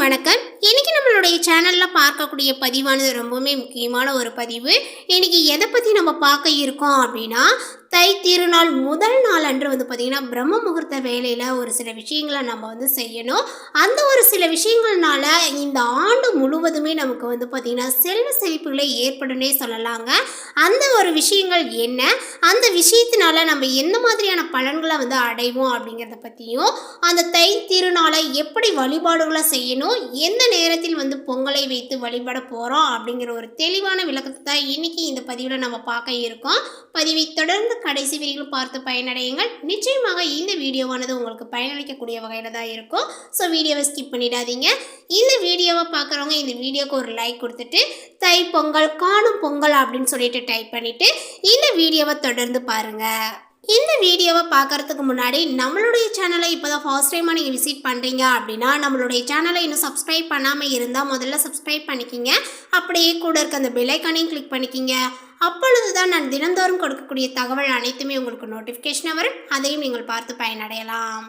வணக்கம். இன்றைக்கி நம்மளுடைய சேனலில் பார்க்கக்கூடிய பதிவானது ரொம்பவுமே முக்கியமான ஒரு பதிவு. இன்றைக்கி எதை பற்றி நம்ம பார்க்க இருக்கோம் அப்படின்னா தை திருநாள் முதல் நாள் அன்று வந்து பார்த்திங்கன்னா பிரம்ம முகூர்த்த வேலையில் ஒரு சில விஷயங்களை நம்ம வந்து செய்யணும். அந்த ஒரு சில விஷயங்கள்னால இந்த ஆண்டு முழுவதுமே நமக்கு வந்து பார்த்திங்கன்னா செல்வ செழிப்புகளை ஏற்படும்னே சொல்லலாங்க. அந்த ஒரு விஷயங்கள் என்ன? அந்த விஷயத்தினால நம்ம எந்த மாதிரியான பலன்களை வந்து அடைவோம் அப்படிங்கிறத பற்றியும் அந்த தை திருநாளை எப்படி வழிபாடுகளை செய்யணும்? எந்த நேரத்தில் வந்து பொங்கலை வைத்து வழிபட போகிறோம் அப்படிங்கிற ஒரு தெளிவான விளக்கத்தை தான் இன்னைக்கு இந்த பதிவில் நம்ம பார்க்க இருக்கோம். பதிவை தொடர்ந்து கடைசி வரையிலும் பார்த்து பயனடையுங்கள். நிச்சயமாக இந்த வீடியோவானது உங்களுக்கு பயனளிக்கக்கூடிய வகையில் தான் இருக்கும். ஸோ வீடியோவை ஸ்கிப் பண்ணிடாதீங்க. இந்த வீடியோவை பார்க்குறவங்க இந்த வீடியோக்கு ஒரு லைக் கொடுத்துட்டு தை பொங்கல் காணும் பொங்கல் அப்படின்னு சொல்லிட்டு டைப் பண்ணிவிட்டு இந்த வீடியோவை தொடர்ந்து பாருங்கள் இந்த வீடியோவை பார்க்கறதுக்கு முன்னாடி நம்மளுடைய சேனலை இப்போ தான் ஃபர்ஸ்ட் டைமாக நீங்கள் விசிட் பண்ணுறீங்க அப்படின்னா நம்மளுடைய சேனலை இன்னும் சப்ஸ்கிரைப் பண்ணாமல் இருந்தால் முதல்ல சப்ஸ்கிரைப் பண்ணிக்கிங்க. அப்படியே கூட இருக்க அந்த பெல்லைக்கானையும் கிளிக் பண்ணிக்கிங்க. அப்பொழுது தான் நான் தினந்தோறும் கொடுக்கக்கூடிய தகவல் அனைத்துமே உங்களுக்கு நோட்டிஃபிகேஷனாக வரும். அதையும் நீங்கள் பார்த்து பயனடையலாம்.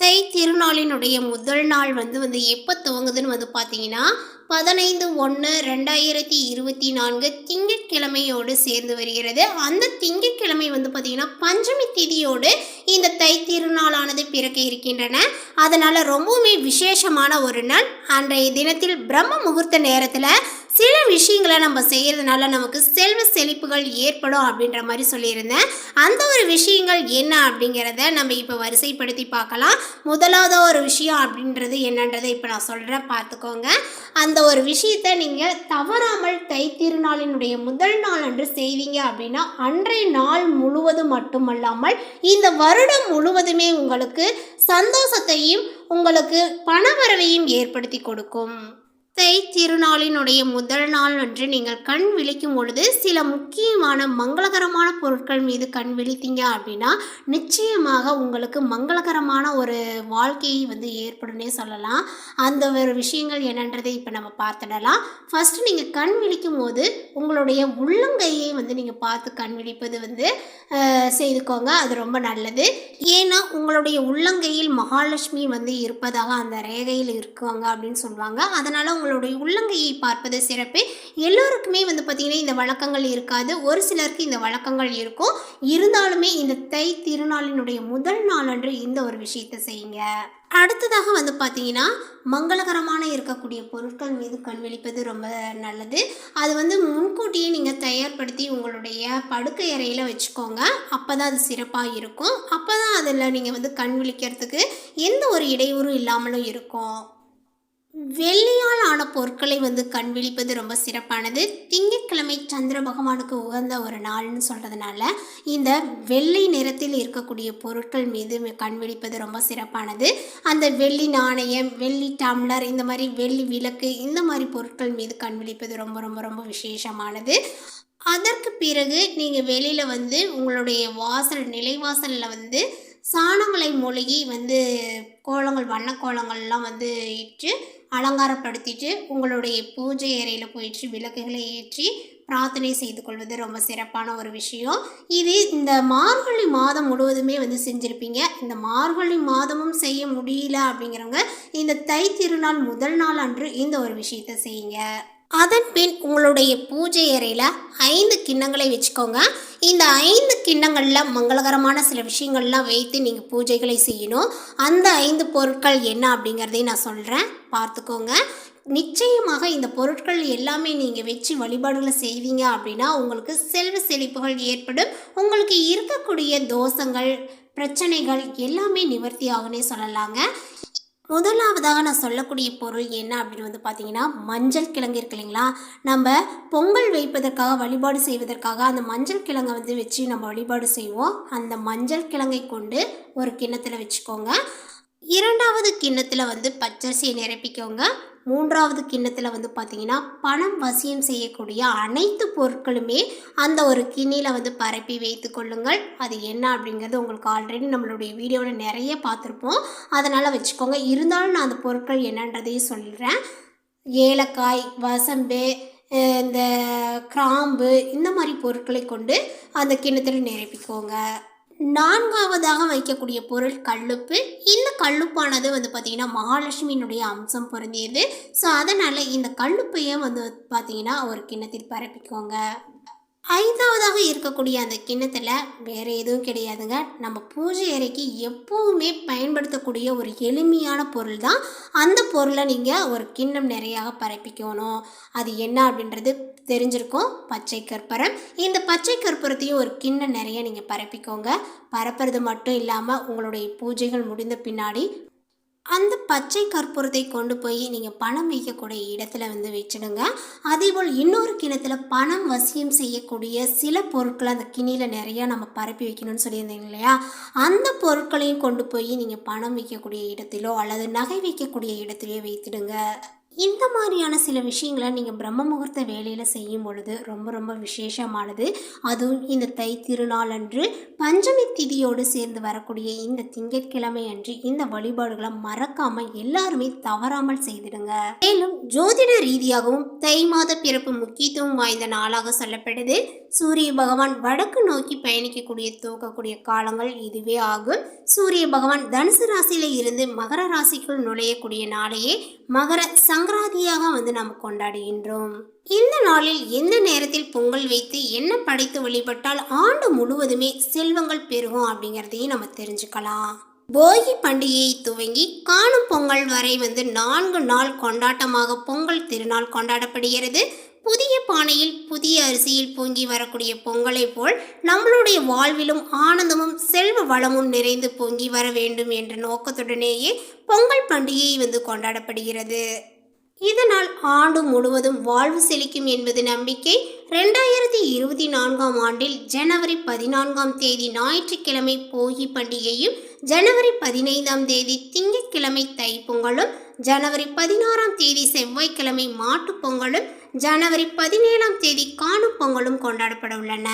தை திருநாளினுடைய முதல் நாள் வந்து வந்து எப்போ துவங்குதுன்னு வந்து பார்த்தீங்கன்னா பதினைந்து ஒன்று ரெண்டாயிரத்தி இருபத்தி நான்கு திங்கட்கிழமையோடு சேர்ந்து வருகிறது. அந்த திங்கட்கிழமை வந்து பார்த்திங்கன்னா பஞ்சமி திதியோடு இந்த தை திருநாளானது பிறக்க இருக்கின்றன. அதனால் ரொம்பவுமே விசேஷமான ஒரு நாள். அன்றைய தினத்தில் பிரம்ம முகூர்த்த நேரத்தில் சில விஷயங்களை நம்ம செய்கிறதுனால நமக்கு செல்வ செழிப்புகள் ஏற்படும் அப்படின்ற மாதிரி சொல்லியிருந்தேன். அந்த ஒரு விஷயங்கள் என்ன அப்படிங்கிறத நம்ம இப்போ வரிசைப்படுத்தி பார்க்கலாம். முதலாவது ஒரு விஷயம் அப்படின்றது என்னன்றதை இப்போ நான் சொல்கிறேன் பார்த்துக்கோங்க. அந்த ஒரு விஷயத்தை நீங்கள் தவறாமல் தை திருநாளினுடைய முதல் நாள் அன்று செய்வீங்க அப்படின்னா அன்றைய நாள் முழுவதும் மட்டுமல்லாமல் இந்த வருடம் முழுவதுமே உங்களுக்கு சந்தோஷத்தையும் உங்களுக்கு பணவரவையும் ஏற்படுத்தி கொடுக்கும். தை திருநாளினுடைய முதல் நாள் அன்று நீங்கள் கண் விழிக்கும் பொழுது சில முக்கியமான மங்களகரமான பொருட்கள் மீது கண் விழித்தீங்க அப்படின்னா நிச்சயமாக உங்களுக்கு மங்களகரமான ஒரு வாழ்க்கையை வந்து ஏற்படும்னே சொல்லலாம். அந்த ஒரு விஷயங்கள் என்னன்றதை இப்போ நம்ம பார்த்துடலாம். ஃபஸ்ட்டு நீங்கள் கண் விழிக்கும் போது உங்களுடைய உள்ளங்கையை வந்து நீங்கள் பார்த்து கண் விழிப்பது வந்து செய்துக்கோங்க. அது ரொம்ப நல்லது. ஏன்னா உங்களுடைய உள்ளங்கையில் மகாலட்சுமி வந்து இருப்பதாக அந்த ரேகையில் இருக்குவாங்க அப்படின்னு சொல்லுவாங்க. அதனால் உங்களுக்கு அவங்களுடைய உள்ளங்கையை பார்ப்பது சிறப்பு. எல்லோருக்குமே வந்து பார்த்திங்கன்னா இந்த வழக்கங்கள் இருக்காது. ஒரு சிலருக்கு இந்த வழக்கங்கள் இருக்கும். இருந்தாலுமே இந்த தை திருநாளினுடைய முதல் நாளன்று இந்த ஒரு விஷயத்தை செய்யுங்க. அடுத்ததாக வந்து பார்த்தீங்கன்னா மங்களகரமான இருக்கக்கூடிய பொருட்கள் மீது கண் விழிப்பது ரொம்ப நல்லது. அது வந்து முன்கூட்டியே நீங்கள் தயார்படுத்தி உங்களுடைய படுக்கை அறையில் வச்சுக்கோங்க. அப்போ தான் அது சிறப்பாக இருக்கும். அப்போ தான் அதில் நீங்கள் வந்து கண் விழிக்கிறதுக்கு எந்த ஒரு இடையூறும் இல்லாமலும் இருக்கும். வெள்ளியால் ஆன பொருட்களை வந்து கண் விழிப்பது ரொம்ப சிறப்பானது. திங்கட்கிழமை சந்திர பகவானுக்கு உகந்த ஒரு நாள்னு சொல்கிறதுனால இந்த வெள்ளை நிறத்தில் இருக்கக்கூடிய பொருட்கள் மீது கண் விழிப்பது ரொம்ப சிறப்பானது. அந்த வெள்ளி நாணயம் வெள்ளி டம்ளர் இந்த மாதிரி வெள்ளி விளக்கு இந்த மாதிரி பொருட்கள் மீது கண் விழிப்பது ரொம்ப ரொம்ப ரொம்ப விசேஷமானது. அதற்கு பிறகு நீங்கள் வெளியில் வந்து உங்களுடைய வாசல் நிலைவாசலில் வந்து சாணங்களை மொழிகி வந்து கோலங்கள் வண்ண கோலங்கள்லாம் வந்து இட்டு அலங்காரப்படுத்திட்டு உங்களுடைய பூஜை அறையில் போயிட்டு விளக்குகளை ஏற்றி பிரார்த்தனை செய்து கொள்வது ரொம்ப சிறப்பான ஒரு விஷயம். இது இந்த மார்கழி மாதம் முழுவதுமே வந்து செஞ்சுருப்பீங்க. இந்த மார்கழி மாதமும் செய்ய முடியல அப்படிங்கிறவங்க இந்த தை திருநாள் முதல் நாள் அன்று இந்த ஒரு விஷயத்தை செய்யுங்க. அதன் பின் உங்களுடைய பூஜை அறையில் ஐந்து கிண்ணங்களை வச்சுக்கோங்க. இந்த ஐந்து கிண்ணங்களில் மங்களகரமான சில விஷயங்கள்லாம் வைத்து நீங்கள் பூஜைகளை செய்யணும். அந்த ஐந்து பொருட்கள் என்ன அப்படிங்கிறதையும் நான் சொல்கிறேன் பார்த்துக்கோங்க. நிச்சயமாக இந்த பொருட்கள் எல்லாமே நீங்கள் வச்சு வழிபாடுகளை செய்வீங்க அப்படின்னா உங்களுக்கு செல்வ செழிப்புகள் ஏற்படும். உங்களுக்கு இருக்கக்கூடிய தோஷங்கள் பிரச்சனைகள் எல்லாமே நிவர்த்தி ஆகுனே சொல்லலாங்க. முதலாவதாக நான் சொல்லக்கூடிய பொருள் என்ன அப்படின்னு வந்து பார்த்தீங்கன்னா மஞ்சள் கிழங்கு இருக்கு இல்லைங்களா? நம்ம பொங்கல் வைப்பதற்காக வழிபாடு செய்வதற்காக அந்த மஞ்சள் கிழங்கை வந்து வச்சு நம்ம வழிபாடு செய்வோம். அந்த மஞ்சள் கிழங்கை கொண்டு ஒரு கிண்ணத்தில் வச்சுக்கோங்க. இரண்டாவது கிண்ணத்தில் வந்து பச்சரிசியை நிரப்பிக்கோங்க. மூன்றாவது கிண்ணத்தில் வந்து பார்த்தீங்கன்னா பணம் வசியம் செய்யக்கூடிய அனைத்து பொருட்களுமே அந்த ஒரு கிண்ணியில் வந்து பரப்பி வைத்து கொள்ளுங்கள். அது என்ன அப்படிங்கிறது உங்களுக்கு ஆல்ரெடி நம்மளுடைய வீடியோவில் நிறைய பார்த்துருப்போம். அதனால் வச்சுக்கோங்க. இருந்தாலும் நான் அந்த பொருட்கள் என்னன்றதையும் சொல்கிறேன் ஏலக்காய் வசம்பு இந்த கிராம்பு இந்த மாதிரி பொருட்களை கொண்டு அந்த கிண்ணத்தில் நிரப்பிக்கோங்க. நான்காவதாக வைக்கக்கூடிய பொருள் கல்லுப்பு. இந்த கல்லுப்பானது வந்து பார்த்திங்கன்னா மகாலட்சுமியினுடைய அம்சம் பொருந்தியது. ஸோ அதனால் இந்த கல்லுப்பையை வந்து பார்த்திங்கன்னா ஒரு கிண்ணத்தில் பரப்பிக்கோங்க. ஐந்தாவதாக இருக்கக்கூடிய அந்த கிண்ணத்தில் வேறு எதுவும் கிடையாதுங்க. நம்ம பூஜை அறைக்கு எப்போவுமே பயன்படுத்தக்கூடிய ஒரு எளிமையான பொருள் தான் அந்த பொருளை நீங்கள் ஒரு கிண்ணம் நிறையாக பரப்பிக்கணும். அது என்ன அப்படின்றது தெரிஞ்சிருக்கும். பச்சை கற்பூரம். இந்த பச்சை கற்பூரத்தையும் ஒரு கிண்ணம் நிறைய நீங்கள் பரப்பிக்கோங்க. பரப்புறது மட்டும் இல்லாமல் உங்களுடைய பூஜைகள் முடிந்த பின்னாடி அந்த பச்சை கற்பூரத்தை கொண்டு போய் நீங்கள் பணம் வைக்கக்கூடிய இடத்துல வந்து வச்சிடுங்க. அதேபோல் இன்னொரு கிணத்துல பணம் வசியம் செய்யக்கூடிய சில பொருட்களை அந்த கிணியில் நிறையா நம்ம பரப்பி வைக்கணும்னு சொல்லியிருந்தீங்க இல்லையா? அந்த பொருட்களையும் கொண்டு போய் நீங்கள் பணம் வைக்கக்கூடிய இடத்திலோ அல்லது நகை வைக்கக்கூடிய இடத்துலையோ வைத்திடுங்க. இந்த மாதிரியான சில விஷயங்களை நீங்கள் பிரம்ம முகூர்த்த வேலையில் செய்யும் பொழுது ரொம்ப ரொம்ப விசேஷமானது. அதுவும் இந்த தை திருநாள் அன்று பஞ்சமி திதியோடு சேர்ந்து வரக்கூடிய இந்த திங்கட்கிழமை அன்று இந்த வழிபாடுகளை மறக்காமல் எல்லாருமே தவறாமல் செய்திடுங்க. மேலும் ஜோதிட ரீதியாகவும் தை மாத பிறப்பு முக்கியத்துவம் வாய்ந்த நாளாக சொல்லப்படுது. சூரிய பகவான் வடக்கு நோக்கி பயணிக்கக்கூடிய தூக்கக்கூடிய காலங்கள் இதுவே ஆகும். சூரிய பகவான் தனுசு ராசியில் இருந்து மகர ராசிக்குள் நுழையக்கூடிய நாளையே மகர சங்கராதியாக வந்து நாம் கொண்டாடுகின்றோம். இந்த நாளில் எந்த நேரத்தில் பொங்கல் வைத்து என்ன படைத்து வழிபட்டால் ஆண்டு முழுவதுமே செல்வங்கள் பெருகும் அப்படிங்கிறதையும் நம்ம தெரிஞ்சுக்கலாம். போகி பண்டிகையை துவங்கி காணும் பொங்கல் வரை வந்து நான்கு நாள் கொண்டாட்டமாக பொங்கல் திருநாள் கொண்டாடப்படுகிறது. புதிய பானையில் புதிய அரிசியில் பொங்கி வரக்கூடிய பொங்கலை போல் நம்மளுடைய வாழ்விலும் ஆனந்தமும் செல்வ வளமும் நிறைந்து பொங்கி வர வேண்டும் என்ற நோக்கத்துடனேயே பொங்கல் பண்டிகை வந்து கொண்டாடப்படுகிறது. இதனால் ஆண்டு முழுவதும் வாழ்வு செழிக்கும் என்பது நம்பிக்கை. ரெண்டாயிரத்தி இருபத்தி நான்காம் ஆண்டில் ஜனவரி பதினான்காம் தேதி ஞாயிற்றுக்கிழமை போகி பண்டிகையும் ஜனவரி பதினைந்தாம் தேதி திங்கட்கிழமை தைப்பொங்கலும் ஜனவரி பதினாறாம் தேதி செவ்வாய்க்கிழமை மாட்டுப் பொங்கலும் ஜனவரி பதினேழாம் தேதி காணும் பொங்கலும் கொண்டாடப்பட உள்ளன.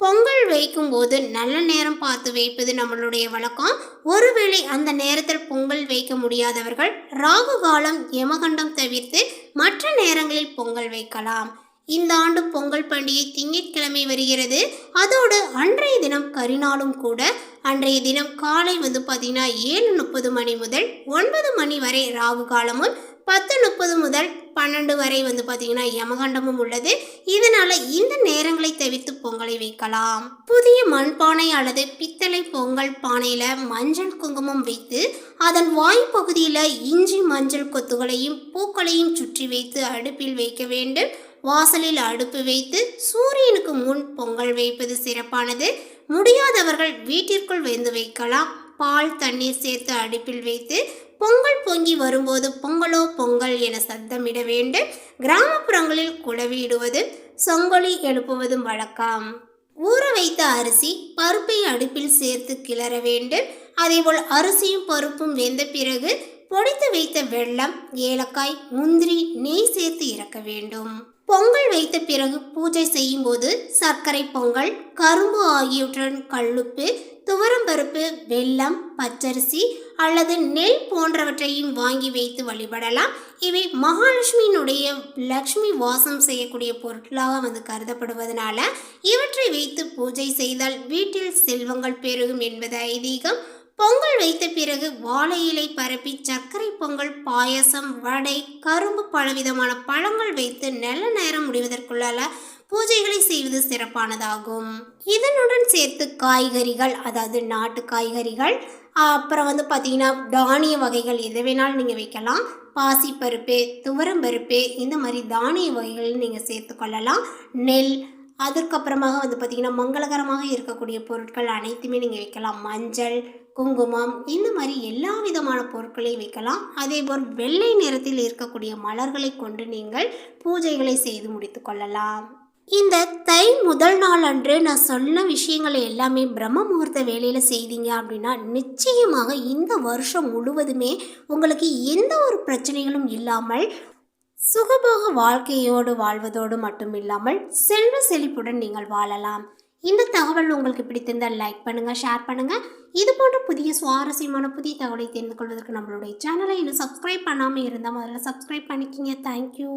பொங்கல் வைக்கும்போது நல்ல நேரம் பார்த்து வைப்பது நம்மளுடைய வழக்கம். ஒருவேளை அந்த நேரத்தில் பொங்கல் வைக்க முடியாதவர்கள் ராகு காலம் யமகண்டம் தவிர்த்து மற்ற நேரங்களில் பொங்கல் வைக்கலாம். இந்த ஆண்டு பொங்கல் பண்டிகை திங்கட்கிழமை வருகிறது. அதோடு அன்றைய தினம் கரிநாளும் கூட. அன்றைய தினம் காலை வந்து பார்த்தீங்கன்னா ஏழு முப்பது மணி முதல் ஒன்பது மணி வரை ராகு காலமும் பத்து முப்பது முதல் பன்னெண்டு வரை வந்து பார்த்தீங்கன்னா யமகண்டமும் உள்ளது. இதனால் இந்த நேரங்களை தவிர்த்து பொங்கலை வைக்கலாம். புதிய மண்பானை அல்லது பித்தளை பொங்கல் பானையில் மஞ்சள் குங்குமம் வைத்து அதன் வாய்ப்பகுதியில் இஞ்சி மஞ்சள் கொத்துகளையும் பூக்களையும் சுற்றி வைத்து அடுப்பில் வைக்க வேண்டும். வாசலில் அடுப்பு வைத்து சூரியனுக்கு முன் பொங்கல் வைப்பது சிறப்பானது. முடியாதவர்கள் வீட்டிற்குள் வந்து வைக்கலாம். பால் தண்ணீர் சேர்த்து அடுப்பில் வைத்து பொங்கல் பொங்கி வரும்போது பொங்கலோ பொங்கல் என சத்தமிட வேண்டும். கிராமப்புறங்களில் குளவியிடுவது சொங்கொலி எழுப்புவதும் வழக்கம். ஊற வைத்த அரிசி பருப்பை அடுப்பில் சேர்த்து கிளற வேண்டும். அதேபோல் அரிசியும் பருப்பும் வெந்த பிறகு பொடித்து வைத்த வெள்ளம் ஏலக்காய் முந்திரி நெய் சேர்த்து இறக்க வேண்டும். பொங்கல் வைத்த பிறகு பூஜை செய்யும்போது சர்க்கரை பொங்கல் கரும்பு ஆகியவற்றுடன் கல்லுப்பு துவரம்பருப்பு வெல்லம் பச்சரிசி அல்லது நெல் போன்றவற்றையும் வாங்கி வைத்து வழிபடலாம். இவை மகாலட்சுமியினுடைய லக்ஷ்மி வாசம் செய்யக்கூடிய பொருட்களாக வந்து கருதப்படுவதனால இவற்றை வைத்து பூஜை செய்தால் வீட்டில் செல்வங்கள் பெருகும் என்பது ஐதீகம். பொங்கல் வைத்த பிறகு வாழை இலை பரப்பி சர்க்கரை பொங்கல் பாயசம் வடை கரும்பு பலவிதமான பழங்கள் வைத்து நல்ல நேரம் முடிவதற்குள்ளால பூஜைகளை செய்வது சிறப்பானதாகும். இதனுடன் சேர்த்து காய்கறிகள் அதாவது நாட்டு காய்கறிகள் அப்புறம் வந்து பார்த்தீங்கன்னா தானிய வகைகள் எது வேணாலும் நீங்கள் வைக்கலாம். பாசிப்பருப்பு துவரம்பருப்பு இந்த மாதிரி தானிய வகைகள் நீங்கள் சேர்த்துக்கொள்ளலாம் நெல் அதுக்கப்புறமாக வந்து பார்த்திங்கன்னா மங்களகரமாக இருக்கக்கூடிய பொருட்கள் அனைத்துமே நீங்கள் வைக்கலாம். மஞ்சள் குங்குமம் இந்த மாதிரி எல்லா விதமான பொருட்களையும் வைக்கலாம். அதேபோல் வெள்ளை நிறத்தில் இருக்கக்கூடிய மலர்களை கொண்டு நீங்கள் பூஜைகளை செய்து முடித்து கொள்ளலாம். இந்த தை முதல் நாள் அன்று நான் சொன்ன விஷயங்களை எல்லாமே பிரம்ம முகூர்த்த வேலையில் செய்தீங்க அப்படின்னா நிச்சயமாக இந்த வருஷம் முழுவதுமே உங்களுக்கு எந்த ஒரு பிரச்சனைகளும் இல்லாமல் சுகபோக வாழ்க்கையோடு வாழ்வதோடு மட்டும் இல்லாமல் செல்வ செழிப்புடன் நீங்கள் வாழலாம். இந்த தகவல் உங்களுக்கு பிடித்திருந்தால் லைக் பண்ணுங்கள் ஷேர் பண்ணுங்கள் இது போன்ற புதிய சுவாரஸ்யமான புதிய தகவலை தெரிந்து கொள்வதற்கு நம்மளுடைய சேனலை இன்னும் சப்ஸ்கிரைப் பண்ணாமல் இருந்தால் முதல்ல சப்ஸ்கிரைப் பண்ணிக்கிங்க. தேங்க்யூ